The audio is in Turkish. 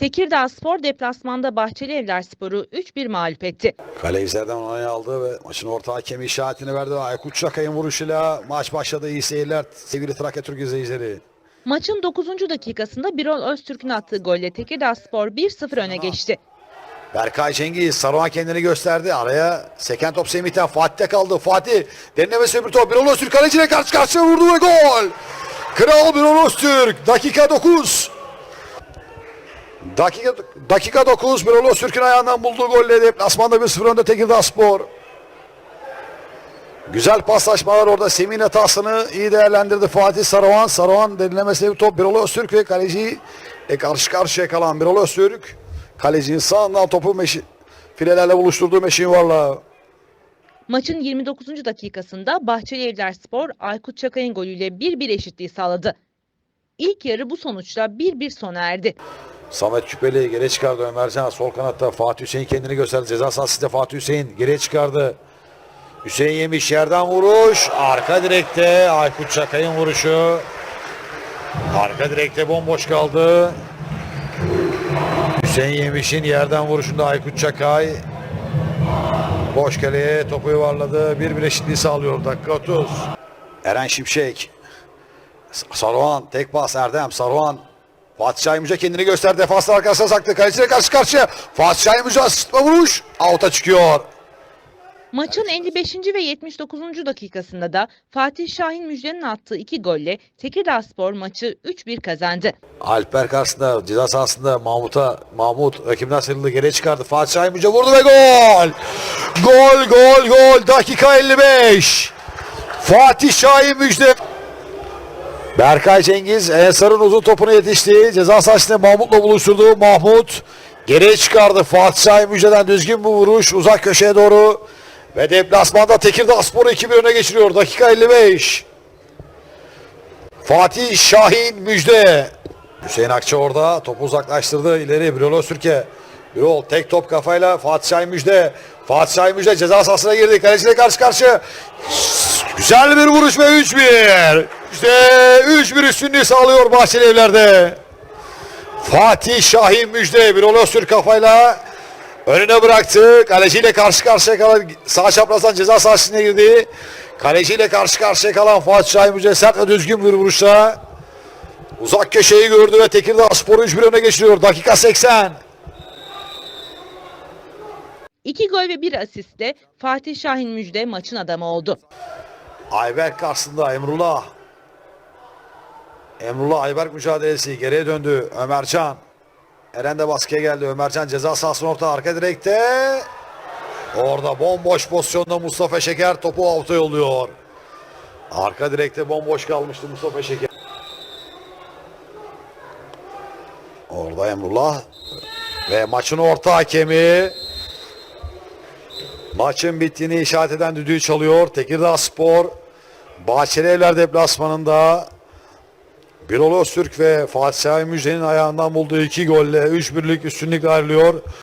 Tekirdağ Spor deplasmanda Bahçeli Evler Spor'u 3-1 mağlup etti. Kaleyilerden onayı aldı ve maçın orta hakemi işaretini verdi. Aykut Çakay'ın vuruşuyla maç başladı. İyi seyirler sevgili Trakya Türk izleyicileri. Maçın 9. dakikasında Birol Öztürk'ün attığı golle Tekirdağ Spor 1-0 öne geçti. Berkay Cengiz Saruhan kendini gösterdi. Araya seken top Semih'ten Fatih'te kaldı. Fatih derinlemesi bir top. Birol Öztürk kaleciyle karşı karşıya vurdu ve gol. Kral Birol Öztürk. Dakika 9. Dakika, dakika 9 Birol Öztürk'ün ayağından bulduğu golle deplasmanda 1-0 önde Tekirdağ Spor. Güzel paslaşmalar orada. Semih'in hatasını iyi değerlendirdi Fatih Saruhan. Saruhan derinlemesine bir top. Birol Öztürk ve kaleci e, karşı karşıya kalan Birol Öztürk. Kalecinin sağından topu meşi, filelerle buluşturduğu meşin varla. Maçın 29. dakikasında Bahçeli Evler Spor Aykut Çakay'ın golüyle 1-1 eşitliği sağladı. İlk yarı bu sonuçla 1-1 sona erdi. Samet Küpeli geriye çıkardı. Ömercan sol kanatta Fatih Hüseyin kendini gösterdi. Ceza sahasında Fatih Hüseyin geriye çıkardı. Hüseyin Yemiş yerden vuruş. Arka direkte Aykut Çakay'ın vuruşu. Arka direkte bomboş kaldı. Hüseyin Yemiş'in yerden vuruşunda Aykut Çakay. Boş kaleye topu yuvarladı. Bir bir eşitliği sağlıyor. Dakika 30. Eren Şimşek. Saruhan tek pas Erdem Saruhan Fatih Şahin kendini gösterdi. Defanslar arkasına saktı. Kaleciyle karşı karşıya. Fatih Şahin Müce vuruş. Out'a çıkıyor. Maçın 55. ve 79. dakikasında da Fatih Şahin Müjde'nin attığı iki golle Tekirdağ Spor maçı 3-1 kazandı. Alper karşısında ceza sahasında Mahmut'a Mahmut rakibinden sıyrıldı geriye çıkardı. Fatih Şahin Müce vurdu ve gol. Gol gol gol. Dakika 55. Fatih Şahin Müjde. Berkay Cengiz Ensar'ın uzun topuna yetişti. Ceza sahasında Mahmut'la buluşturdu. Mahmut geriye çıkardı. Fatih Şahin Müjde'den düzgün bir vuruş. Uzak köşeye doğru. Ve deplasmanda Tekirdağ Spor'u 2-1 öne geçiriyor. Dakika 55. Fatih Şahin Müjde. Hüseyin Akça orada topu uzaklaştırdı. İleri Birol Öztürk'e. Birol tek top kafayla Fatih Şahin Müjde. Fatih Şahin Müjde ceza sahasına girdi. Kaleciyle karşı karşıya. Güzel bir vuruş ve 3-1. İşte 3-1 üstünlüğü sağlıyor Bahçeli Evler'de. Fatih Şahin Müjde. Birol Öztürk kafayla önüne bıraktı. Kaleciyle karşı karşıya kalan sağ çaprazdan ceza sahasına girdi. Kaleciyle karşı karşıya kalan Fatih Şahin Müjde sert ve düzgün bir vuruşla uzak köşeyi gördü ve Tekirdağ Spor'u 3-1 öne geçiriyor. Dakika 80. İki gol ve bir asistle Fatih Şahin Müjde maçın adamı oldu. Ayberk karşısında Emrullah. Emrullah Ayberk mücadelesi geriye döndü. Ömercan. Eren de baskıya geldi. Ömercan ceza sahasının orta arka direkte. Orada bomboş pozisyonda Mustafa Şeker topu out'a yolluyor. Arka direkte bomboş kalmıştı Mustafa Şeker. Orada Emrullah ve maçın orta hakemi Maçın bittiğini işaret eden düdüğü çalıyor. Tekirdağ Spor Bahçeli Evler deplasmanında Birol Öztürk ve Fatih Şahin Müjde'nin ayağından bulduğu iki golle 3 birlik üstünlükle ayrılıyor.